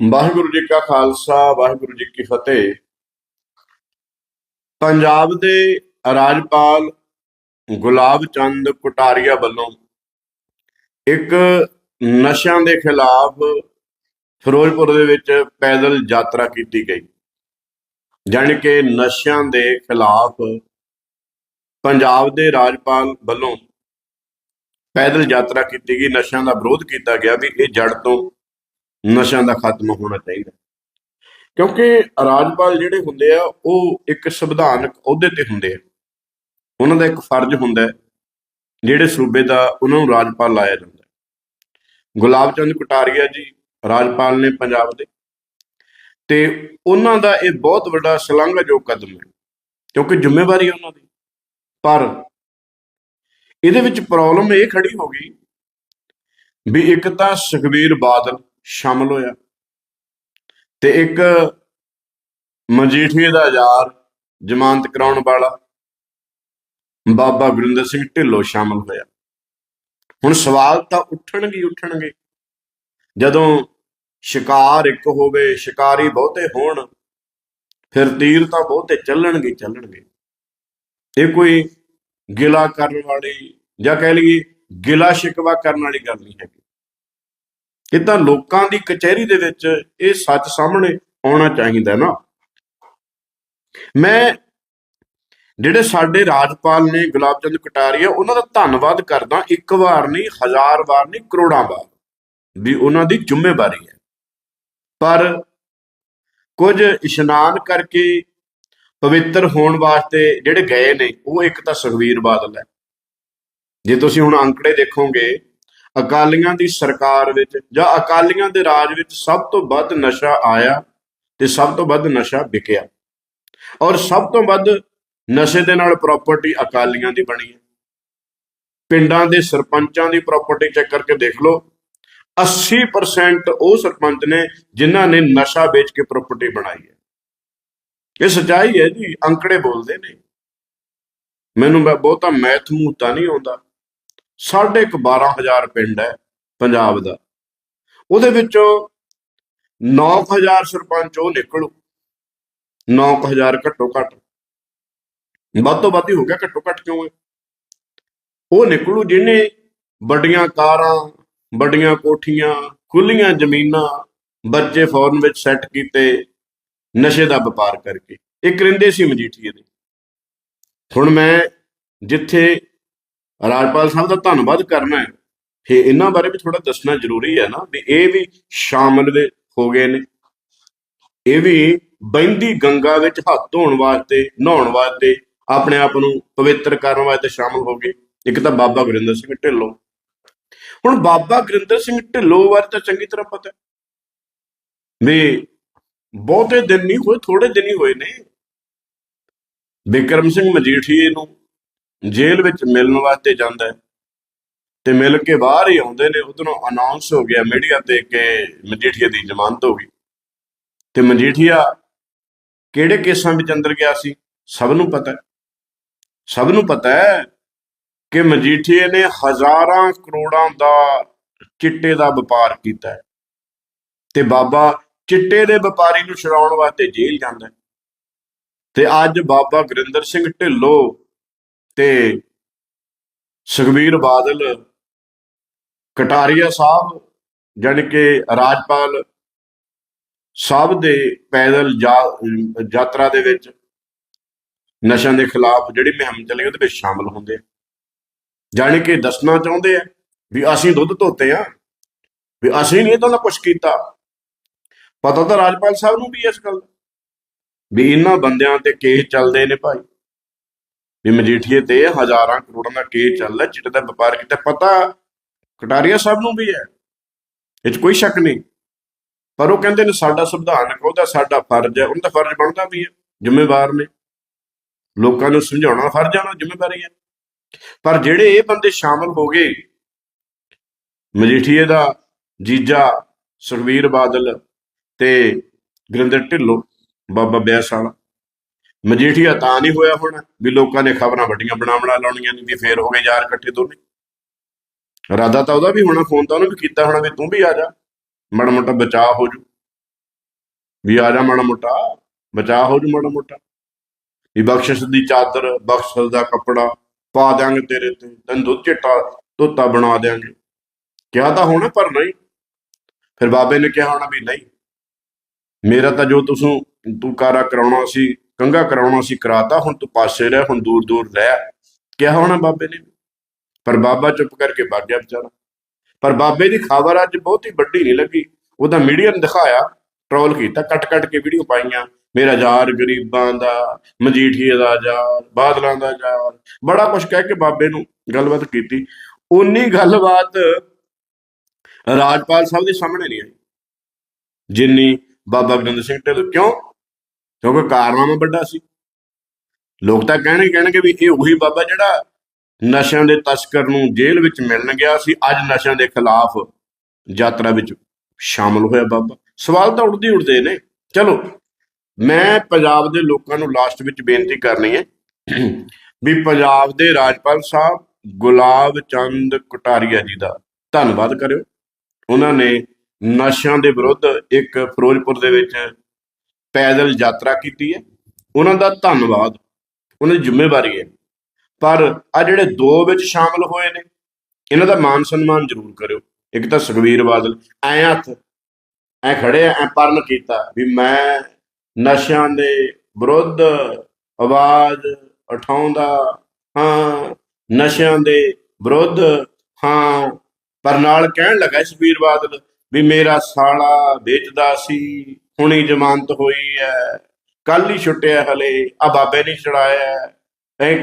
ਵਾਹਿਗੁਰੂ ਜੀ ਕਾ ਖਾਲਸਾ, ਵਾਹਿਗੁਰੂ ਜੀ ਕੀ ਫਤਿਹ। ਪੰਜਾਬ ਦੇ ਰਾਜਪਾਲ ਗੁਲਾਬ ਚੰਦ ਕੁਟਾਰੀਆ ਵੱਲੋਂ ਇੱਕ ਨਸ਼ਿਆਂ ਦੇ ਖਿਲਾਫ ਫਿਰੋਜ਼ਪੁਰ ਦੇ ਵਿੱਚ ਪੈਦਲ ਯਾਤਰਾ ਕੀਤੀ ਗਈ। ਜਾਣੀ ਕਿ ਨਸ਼ਿਆਂ ਦੇ ਖਿਲਾਫ ਪੰਜਾਬ ਦੇ ਰਾਜਪਾਲ ਵੱਲੋਂ ਪੈਦਲ ਯਾਤਰਾ ਕੀਤੀ ਗਈ। ਨਸ਼ਿਆਂ ਦਾ ਵਿਰੋਧ ਕੀਤਾ ਗਿਆ ਵੀ ਇਹ ਜੜ ਤੋਂ ਨਸ਼ਿਆਂ ਦਾ ਖਾਤਮਾ ਹੋਣਾ ਚਾਹੀਦਾ। ਕਿਉਂਕਿ ਰਾਜਪਾਲ ਜਿਹੜੇ ਹੁੰਦੇ ਆ, ਉਹ ਇੱਕ ਸੰਵਿਧਾਨਕ ਅਹੁਦੇ ਤੇ ਹੁੰਦੇ ਆ। ਉਹਨਾਂ ਦਾ ਇੱਕ ਫਰਜ਼ ਹੁੰਦਾ ਜਿਹੜੇ ਸੂਬੇ ਦਾ ਉਹਨਾਂ ਨੂੰ ਰਾਜਪਾਲ ਲਾਇਆ ਜਾਂਦਾ ਗੁਲਾਬ ਚੰਦ ਕਟਾਰੀਆ ਜੀ ਰਾਜਪਾਲ ਨੇ ਪੰਜਾਬ ਦੇ। ਤੇ ਉਹਨਾਂ ਦਾ ਇਹ ਬਹੁਤ ਵੱਡਾ ਸ਼ਲਾਘਾਯੋਗ ਕਦਮ ਹੈ, ਕਿਉਂਕਿ ਜ਼ਿੰਮੇਵਾਰੀ ਉਹਨਾਂ ਦੀ। ਪਰ ਇਹਦੇ ਵਿੱਚ ਪ੍ਰੋਬਲਮ ਇਹ ਖੜੀ ਹੋ ਗਈ ਵੀ ਇੱਕ ਤਾਂ ਸੁਖਬੀਰ ਬਾਦਲ ਸ਼ਾਮਲ ਹੋਇਆ। ਤੇ ਇੱਕ ਮਜੀਠੀਏ ਦਾ ਯਾਰ, ਜ਼ਮਾਨਤ ਕਰਾਉਣ ਵਾਲਾ, ਬਾਬਾ ਗੁਰਿੰਦਰ ਸਿੰਘ ਢਿੱਲੋਂ ਸ਼ਾਮਲ ਹੋਇਆ। ਹੁਣ ਸਵਾਲ ਤਾਂ ਉੱਠਣਗੇ ਉੱਠਣਗੇ। ਜਦੋਂ ਸ਼ਿਕਾਰ ਇੱਕ ਹੋਵੇ, ਸ਼ਿਕਾਰੀ ਬਹੁਤੇ ਹੋਣ, ਫਿਰ ਤੀਰ ਤਾਂ ਬਹੁਤੇ ਚੱਲਣਗੇ ਚੱਲਣਗੇ। ਇਹ ਕੋਈ ਗਿਲਾ ਕਰਨ ਵਾਲੀ ਜਾਂ ਕਹਿ ਲਈਏ ਗਿਲਾ ਸ਼ਿਕਵਾ ਕਰਨ ਵਾਲੀ ਗੱਲ ਨਹੀਂ ਹੈਗੀ। ਇਹ ਤਾਂ ਲੋਕਾਂ ਦੀ ਕਚਹਿਰੀ ਦੇ ਵਿੱਚ ਇਹ ਸੱਚ ਸਾਹਮਣੇ ਆਉਣਾ ਚਾਹੀਦਾ ਨਾ। ਮੈਂ, ਜਿਹੜੇ ਸਾਡੇ ਰਾਜਪਾਲ ਨੇ ਗੁਲਾਬ ਚੰਦ ਕਟਾਰੀਆ, ਉਹਨਾਂ ਦਾ ਧੰਨਵਾਦ ਕਰਦਾ ਇੱਕ ਵਾਰ ਨਹੀਂ, ਹਜ਼ਾਰ ਵਾਰ ਨਹੀਂ, ਕਰੋੜਾਂ ਵਾਰ ਵੀ ਉਹਨਾਂ ਦੀ ਜ਼ਿੰਮੇਵਾਰੀ ਹੈ। ਪਰ ਕੁਝ ਇਸ਼ਨਾਨ ਕਰਕੇ ਪਵਿੱਤਰ ਹੋਣ ਵਾਸਤੇ ਜਿਹੜੇ ਗਏ ਨੇ, ਉਹ ਇੱਕ ਤਾਂ ਸੁਖਵੀਰ ਬਾਦਲ ਹੈ। ਜੇ ਤੁਸੀਂ ਹੁਣ ਅੰਕੜੇ ਦੇਖੋਗੇ ਅਕਾਲੀਆਂ ਦੀ ਸਰਕਾਰ ਵਿੱਚ ਜਾਂ ਅਕਾਲੀਆਂ ਦੇ ਰਾਜ ਵਿੱਚ ਸਭ ਤੋਂ ਵੱਧ ਨਸ਼ਾ ਆਇਆ ਤੇ ਸਭ ਤੋਂ ਵੱਧ ਨਸ਼ਾ ਵਿਕਿਆ। ਔਰ ਸਭ ਤੋਂ ਵੱਧ ਨਸ਼ੇ ਦੇ ਨਾਲ ਪ੍ਰਾਪਰਟੀ ਅਕਾਲੀਆਂ ਦੀ ਬਣੀ ਹੈ। ਪਿੰਡਾਂ ਦੇ ਸਰਪੰਚਾਂ ਦੀ ਪ੍ਰਾਪਰਟੀ ਚੈੱਕ ਕਰਕੇ ਦੇਖ ਲਓ 80% ਉਹ ਸਰਪੰਚ ਨੇ ਜਿਨ੍ਹਾਂ ਨੇ ਨਸ਼ਾ ਵੇਚ ਕੇ ਪ੍ਰਾਪਰਟੀ ਬਣਾਈ ਹੈ। ਇਹ ਸੱਚਾਈ ਹੈ ਜੀ, ਅੰਕੜੇ ਬੋਲਦੇ ਨੇ। ਮੈਨੂੰ ਬ- ਬਹੁਤਾ ਮੈਥ ਮੂਤਾ ਨਹੀਂ ਆਉਂਦਾ। ਸਾਢੇ ਕੁ 12000 ਪਿੰਡ ਹੈ ਪੰਜਾਬ ਦਾ। ਉਹਦੇ ਵਿੱਚੋਂ 9000 ਸਰਪੰਚ ਉਹ ਨਿਕਲੂ। 9000 ਘੱਟੋ ਘੱਟ। ਵੱਧ ਤੋਂ ਵੱਧ ਹੀ ਹੋ ਗਿਆ, ਘੱਟੋ ਘੱਟ ਕਿਉਂ ਹੈ? ਉਹ ਨਿਕਲੂ ਜਿਹਨੇ ਵੱਡੀਆਂ ਕਾਰਾਂ, ਵੱਡੀਆਂ ਕੋਠੀਆਂ ਖੁੱਲੀਆਂ ਜ਼ਮੀਨਾਂ ਬੱਚੇ ਫੌਰਨ ਵਿੱਚ ਸੈੱਟ ਕੀਤੇ, ਨਸ਼ੇ ਦਾ ਵਪਾਰ ਕਰਕੇ। ਇਹ ਕਰਿੰਦੇ ਸੀ ਮਜੀਠੀਏ ਦੇ। ਹੁਣ ਮੈਂ ਜਿੱਥੇ ਰਾਜਪਾਲ ਸਾਹਿਬ ਦਾ ਧੰਨਵਾਦ ਕਰਨਾ ਹੈ। ਫੇ ਇਹਨਾਂ ਬਾਰੇ ਵੀ ਥੋੜਾ ਦੱਸਣਾ ਜ਼ਰੂਰੀ ਹੈ ਨਾ ਵੀ ਇਹ ਵੀ ਸ਼ਾਮਲ ਵੇ ਹੋ ਗਏ ਨੇ। ਇਹ ਵੀ ਬਹਿੰਦੀ ਗੰਗਾ ਵਿੱਚ ਹੱਥ ਧੋਣ ਵਾਸਤੇ, ਨਹਾਉਣ ਵਾਸਤੇ, ਆਪਣੇ ਆਪ ਨੂੰ ਪਵਿੱਤਰ ਕਰਨ ਵਾਸਤੇ ਸ਼ਾਮਲ ਹੋ ਗਏ। ਇੱਕ ਤਾਂ ਬਾਬਾ ਗੁਰਿੰਦਰ ਸਿੰਘ ਢਿੱਲੋਂ। ਹੁਣ ਬਾਬਾ ਗੁਰਿੰਦਰ ਸਿੰਘ ਢਿੱਲੋਂ ਬਾਰੇ ਤਾਂ ਚੰਗੀ ਤਰ੍ਹਾਂ ਪਤਾ ਵੀ ਬਹੁਤੇ ਦਿਨ ਨਹੀਂ ਹੋਏ ਥੋੜੇ ਦਿਨ ਹੀ ਹੋਏ ਨੇ। ਬਿਕਰਮ ਸਿੰਘ ਮਜੀਠੀਏ ਨੂੰ ਜੇਲ੍ਹ ਵਿੱਚ ਮਿਲਣ ਵਾਸਤੇ ਜਾਂਦਾ ਹੈ। ਤੇ ਮਿਲ ਕੇ ਬਾਹਰ ਹੀ ਆਉਂਦੇ ਨੇ। ਉਧਰੋਂ ਅਨਾਉਂਸ ਹੋ ਗਿਆ ਮੀਡੀਆ ਤੇ ਕਿ ਮਜੀਠੀਆ ਦੀ ਜ਼ਮਾਨਤ ਹੋ ਗਈ। ਤੇ ਮਜੀਠੀਆ ਕਿਹੜੇ ਕੇਸਾਂ ਵਿੱਚ ਅੰਦਰ ਗਿਆ ਸੀ? ਸਭ ਨੂੰ ਪਤਾ ਹੈ। ਸਭ ਨੂੰ ਪਤਾ ਹੈ ਕਿ ਮਜੀਠੀਏ ਨੇ ਹਜ਼ਾਰਾਂ ਕਰੋੜਾਂ ਦਾ ਚਿੱਟੇ ਦਾ ਵਪਾਰ ਕੀਤਾ ਹੈ। ਤੇ ਬਾਬਾ ਚਿੱਟੇ ਦੇ ਵਪਾਰੀ ਨੂੰ ਛੁਡਾਉਣ ਵਾਸਤੇ ਜੇਲ੍ਹ ਜਾਂਦਾ ਹੈ। ਤੇ ਅੱਜ ਬਾਬਾ ਗੁਰਿੰਦਰ ਸਿੰਘ ਢਿੱਲੋਂ ਤੇ ਸੁਖਬੀਰ ਬਾਦਲ, ਕਟਾਰੀਆ ਸਾਹਿਬ ਜਾਣੀ ਕਿ ਰਾਜਪਾਲ ਸਾਹਿਬ ਦੇ ਪੈਦਲ ਜਾ- ਯਾਤਰਾ ਦੇ ਵਿੱਚ ਨਸ਼ਿਆਂ ਦੇ ਖਿਲਾਫ ਜਿਹੜੀ ਮੁਹਿੰਮ ਚੱਲੀ ਉਹਦੇ ਵਿੱਚ ਸ਼ਾਮਲ ਹੁੰਦੇ ਆ। ਜਾਣੀ ਕਿ ਦੱਸਣਾ ਚਾਹੁੰਦੇ ਆ ਵੀ ਅਸੀਂ ਦੁੱਧ ਧੋਤੇ ਆ, ਵੀ ਅਸੀਂ ਨਹੀਂ ਤਾਂ ਕੁਝ ਕੀਤਾ। ਪਤਾ ਤਾਂ ਰਾਜਪਾਲ ਸਾਹਿਬ ਨੂੰ ਵੀ ਇਸ ਗੱਲ ਵੀ ਇਹਨਾਂ ਬੰਦਿਆਂ ਤੇ ਕੇਸ ਚੱਲਦੇ ਨੇ ਭਾਈ। ਵੀ ਮਜੀਠੀਏ ਤੇ ਹਜ਼ਾਰਾਂ ਕਰੋੜਾਂ ਦਾ ਕੇਸ ਚੱਲਦਾ ਚਿੱਟੇ ਦਾ ਵਪਾਰ ਕੀਤਾ। ਪਤਾ ਕਟਾਰੀਆ ਸਾਹਿਬ ਨੂੰ ਵੀ ਹੈ, ਇਹ 'ਚ ਕੋਈ ਸ਼ੱਕ ਨਹੀਂ। ਪਰ ਉਹ ਕਹਿੰਦੇ ਨੇ ਸਾਡਾ ਸੰਵਿਧਾਨਕ ਉਹਦਾ ਸਾਡਾ ਫਰਜ਼ ਹੈ ਉਹਨਾਂ ਦਾ ਫਰਜ਼ ਬਣਦਾ ਵੀ ਹੈ, ਜ਼ਿੰਮੇਵਾਰ ਨੇ। ਲੋਕਾਂ ਨੂੰ ਸਮਝਾਉਣਾ ਫਰਜ਼ ਹੈ ਉਹਨਾਂ ਜ਼ਿੰਮੇਵਾਰੀ ਹੈ। ਪਰ ਜਿਹੜੇ ਇਹ ਬੰਦੇ ਸ਼ਾਮਲ ਹੋ ਗਏ, ਮਜੀਠੀਏ ਦਾ ਜੀਜਾ ਸੁਖਵੀਰ ਬਾਦਲ ਤੇ ਗੁਰਿੰਦਰ ਢਿੱਲੋਂ, ਬਾਬਾ ਬਿਆਸ ਵਾਲਾ ਮਜੀਠੀਆ ਤਾਂ ਨਹੀਂ ਹੋਇਆ ਹੁਣ ਵੀ ਲੋਕਾਂ ਨੇ ਖਬਰਾਂ ਵੱਡੀਆਂ ਬਣਾ ਬਣਾ ਲਾਉਣੀਆਂ ਨਹੀਂ ਵੀ ਫੇਰ ਹੋ ਗਏ ਯਾਰ ਇਕੱਠੇ ਦੋਨੇ। ਰਾਦਾ ਤਾਂ ਉਹਦਾ ਵੀ ਹੋਣਾ, ਫੋਨ ਤਾਂ ਉਹਨੂੰ ਵੀ ਕੀਤਾ ਹੋਣਾ ਵੀ ਤੂੰ ਵੀ ਆ ਜਾ, ਮਾੜਾ ਮੋਟਾ ਬਚਾਅ ਹੋ ਜੂ। ਵੀ ਆ ਜਾ ਮਾੜਾ ਮੋਟਾ, ਬਚਾਅ ਹੋ ਜੂ ਮਾੜਾ ਮੋਟਾ। ਵੀ ਬਖਸ਼ਿਸ਼ ਦੀ ਚਾਦਰ, ਬਖਸ਼ਿਸ਼ ਦਾ ਕੱਪੜਾ ਪਾ ਦਿਆਂਗੇ ਤੇਰੇ ਤੇ, ਤੈਨੂੰ ਦੁੱਧ ਚਿੱਟਾ ਧੋਤਾ ਬਣਾ ਦਿਆਂਗੇ। ਕਿਹਾ ਤਾਂ ਹੋਣਾ ਪਰ ਨਹੀਂ। ਫਿਰ ਬਾਬੇ ਨੇ ਕਿਹਾ ਹੋਣਾ ਵੀ ਨਹੀਂ। ਮੇਰਾ ਤਾਂ ਜੋ ਤੁਸੀਂ, ਤੂੰ ਕਾਰਾ ਕਰਾਉਣਾ ਸੀ ਕੰਗਾ ਕਰਾਉਣਾ ਸੀ, ਕਰਾਤਾ, ਹੁਣ ਤੂੰ ਪਾਸੇ ਰਹਿ, ਹੁਣ ਦੂਰ ਦੂਰ ਰਹਿ। ਕਿਹਾ ਹੋਣਾ ਬਾਬੇ ਨੇ ਪਰ ਬਾਬਾ ਚੁੱਪ ਕਰਕੇ ਭੱਜ ਗਿਆ ਵਿਚਾਰਾ। ਪਰ ਬਾਬੇ ਦੀ ਖਬਰ ਅੱਜ ਬਹੁਤੀ ਵੱਡੀ ਨਹੀਂ ਲੱਗੀ। ਉਹਦਾ ਮੀਡੀਆ ਨੇ ਦਿਖਾਇਆ ਟ੍ਰੋਲ ਕੀਤਾ, ਕੱਟ ਕੱਟ ਕੇ ਵੀਡੀਓ ਪਾਈਆਂ। ਮੇਰਾ ਯਾਰ ਗਰੀਬਾਂ ਦਾ, ਮਜੀਠੀਏ ਦਾ ਯਾਰ, ਬਾਦਲਾਂ ਦਾ ਯਾਰ। ਬੜਾ ਕੁਝ ਕਹਿ ਕੇ ਬਾਬੇ ਨੂੰ ਗੱਲਬਾਤ ਕੀਤੀ। ਉਨੀ ਗੱਲਬਾਤ ਰਾਜਪਾਲ ਸਾਹਿਬ ਦੇ ਸਾਹਮਣੇ ਨਹੀਂ ਆਈ। ਜਿੰਨੀ ਬਾਬਾ ਗਜਿੰਦਰ ਸਿੰਘ ਢਿੱਲੋਂ ਕਿਉਂ? ਕਿਉਂਕਿ ਕਾਰਨਾਮਾ ਵੱਡਾ ਸੀ। ਲੋਕ ਤਾਂ ਕਹਿਣਗੇ ਕਹਿਣਗੇ ਵੀ ਇਹ ਉਹੀ ਬਾਬਾ ਜਿਹੜਾ ਨਸ਼ਿਆਂ ਦੇ ਤਸਕਰ ਨੂੰ ਜੇਲ੍ਹ ਵਿੱਚ ਮਿਲਣ ਗਿਆ ਸੀ। ਅੱਜ ਨਸ਼ਿਆਂ ਦੇ ਖਿਲਾਫ ਯਾਤਰਾ ਵਿੱਚ ਸ਼ਾਮਲ ਹੋਇਆ ਬਾਬਾ। ਸਵਾਲ ਤਾਂ ਉੱਠਦੇ ਹੀ ਉੱਠਦੇ ਨੇ। ਚਲੋ, ਮੈਂ ਪੰਜਾਬ ਦੇ ਲੋਕਾਂ ਨੂੰ ਲਾਸਟ ਵਿੱਚ ਬੇਨਤੀ ਕਰਨੀ ਹੈ ਵੀ ਪੰਜਾਬ ਦੇ ਰਾਜਪਾਲ ਸਾਹਿਬ, ਗੁਲਾਬ ਚੰਦ ਕਟਾਰੀਆ ਜੀ ਦਾ ਧੰਨਵਾਦ ਕਰਿਓ। ਉਹਨਾਂ ਨੇ ਨਸ਼ਿਆਂ ਦੇ ਵਿਰੁੱਧ ਇੱਕ ਫਿਰੋਜ਼ਪੁਰ ਦੇ ਵਿੱਚ ਪੈਦਲ ਯਾਤਰਾ ਕੀਤੀ ਹੈ। ਉਹਨਾਂ ਦਾ ਧੰਨਵਾਦ, ਉਹਨਾਂ ਦੀ ਜ਼ਿੰਮੇਵਾਰੀ ਹੈ। ਪਰ ਆ ਜਿਹੜੇ ਦੋ ਵਿੱਚ ਸ਼ਾਮਲ ਹੋਏ ਨੇ, ਇਹਨਾਂ ਦਾ ਮਾਨ ਸਨਮਾਨ ਜ਼ਰੂਰ ਕਰਿਓ। ਇੱਕ ਤਾਂ ਸੁਖਵੀਰ ਬਾਦਲ, ਐ ਹੱਥ, ਐ ਖੜੇ ਐ ਪਰਨ ਕੀਤਾ ਵੀ ਮੈਂ ਨਸ਼ਿਆਂ ਦੇ ਵਿਰੁੱਧ ਆਵਾਜ਼ ਉਠਾਉਂਦਾ ਹਾਂ, ਨਸ਼ਿਆਂ ਦੇ ਵਿਰੁੱਧ ਹਾਂ। ਪਰ ਨਾਲ ਕਹਿਣ ਲੱਗਾ ਸੁਖਬੀਰ ਬਾਦਲ ਵੀ ਮੇਰਾ ਸਾਲਾ ਵੇਚਦਾ ਸੀ। ਹੁਣੀ ਜ਼ਮਾਨਤ ਹੋਈ ਹੈ। ਕੱਲ ਹੀ ਛੁੱਟਿਆ ਹਲੇ। ਆ ਬਾਬੇ ਨੇ ਛੜਾਇਆ ਐ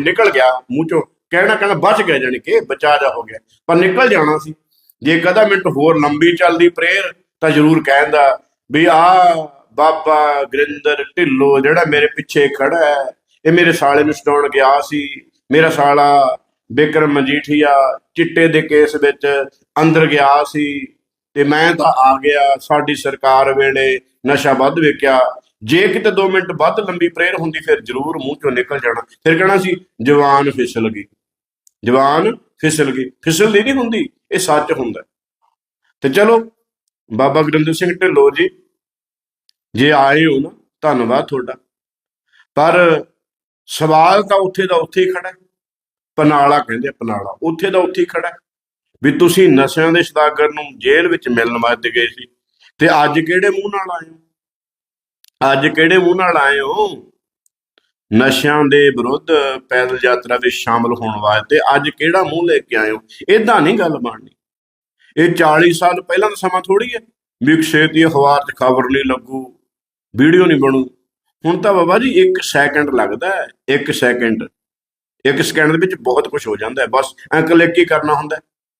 ਨਿਕਲ ਗਿਆ ਮੂੰਹ ਚੋਂ। ਕਹਿਣਾ ਕਹਿਣਾ ਬਚ ਗਿਆ ਜਾਣੀ ਕਿ ਬਚਾ ਜਾ ਹੋ ਗਿਆ। ਪਰ ਨਿਕਲ ਜਾਣਾ ਸੀ। ਜੇ ਕਦਾ ਮਿੰਟ ਹੋਰ ਲੰਬੀ ਚੱਲਦੀ ਪ੍ਰੇਅਰ, ਤਾਂ ਜ਼ਰੂਰ ਕਹਿੰਦਾ ਵੀ ਆ ਬਾਬਾ ਗਰਿੰਦਰ ਢਿੱਲੋ ਜਿਹੜਾ ਮੇਰੇ ਪਿੱਛੇ ਖੜਾ ਹੈ, ਇਹ ਮੇਰੇ ਸਾਲੇ ਨੂੰ ਛਡਾਉਣ ਗਿਆ ਸੀ। ਮੇਰਾ ਸਾਲਾ ਬਿਕਰਮ ਮਜੀਠੀਆ ਚਿੱਟੇ ਦੇ ਕੇਸ ਵਿੱਚ ਅੰਦਰ ਗਿਆ ਸੀ। ਤੇ ਮੈਂ ਤਾਂ ਆ ਗਿਆ ਸਾਡੀ ਸਰਕਾਰ ਵੇਲੇ, ਨਸ਼ਾ ਵੱਧ ਵੇਖਿਆ। ਜੇ ਕਿਤੇ 2 ਮਿੰਟ ਵੱਧ ਲੰਬੀ ਪ੍ਰੇਅਰ ਹੁੰਦੀ, ਫਿਰ ਜ਼ਰੂਰ ਮੂੰਹ ਚੋਂ ਨਿਕਲ ਜਾਣਾ। ਫਿਰ ਕਹਿਣਾ ਸੀ, ਜਵਾਨ ਫਿਸਲ ਗਈ। ਜਵਾਨ ਫਿਸਲ ਗਈ। ਫਿਸਲਦੀ ਨਹੀਂ ਹੁੰਦੀ, ਇਹ ਸੱਚ ਹੁੰਦਾ। ਤੇ ਚਲੋ, ਬਾਬਾ ਗੁਰਿੰਦਰ ਸਿੰਘ ਢਿੱਲੋਂ ਜੀ, ਜੇ ਆਏ ਹੋ ਨਾ, ਧੰਨਵਾਦ ਤੁਹਾਡਾ। ਪਰ ਸਵਾਲ ਤਾਂ ਉੱਥੇ ਦਾ ਉੱਥੇ ਹੀ ਖੜਾ ਪਨਾਲਾ ਕਹਿੰਦੇ ਪਨਾਲਾ। ਉੱਥੇ ਦਾ ਉੱਥੇ ਹੀ ਖੜਾ ਵੀ ਤੁਸੀਂ ਨਸ਼ਿਆਂ ਦੇ ਸਦਾਗਰ ਨੂੰ ਜੇਲ੍ਹ ਵਿੱਚ ਮਿਲਣ ਵਾਸਤੇ ਗਏ ਸੀ। ਤੇ ਅੱਜ ਕਿਹੜੇ ਮੂੰਹ ਨਾਲ ਆਏ ਹੋ? ਅੱਜ ਕਿਹੜੇ ਮੂੰਹ ਨਾਲ ਆਏ ਹੋ? ਨਸ਼ਿਆਂ ਦੇ ਵਿਰੁੱਧ ਪੈਦਲ ਯਾਤਰਾ ਵਿੱਚ ਸ਼ਾਮਲ ਹੋਣ ਵਾਸਤੇ ਅੱਜ ਕਿਹੜਾ ਮੂੰਹ ਲੈ ਕੇ ਆਏ ਹੋ? ਇਦਾਂ ਨਹੀਂ ਗੱਲ ਬਣਨੀ। ਇਹ 40 ਸਾਲ ਪਹਿਲਾਂ ਦਾ ਸਮਾਂ ਥੋੜੀ ਹੈ ਵੀ ਇੱਕ ਛੇਤੀ ਅਖਬਾਰ 'ਚ ਖਬਰ ਨਹੀਂ ਲੱਗੂ, ਵੀਡੀਓ ਨਹੀਂ ਬਣੂ। ਹੁਣ ਤਾਂ ਬਾਬਾ ਜੀ 1 ਸੈਕਿੰਡ ਲੱਗਦਾ ਹੈ 1 ਸੈਕਿੰਡ। ਇੱਕ ਸੈਕਿੰਡ ਦੇ ਵਿੱਚ ਬਹੁਤ ਕੁਝ ਹੋ ਜਾਂਦਾ ਹੈ। ਬਸ ਐਂ ਕਲਿੱਕ ਹੀ ਕਰਨਾ ਹੁੰਦਾ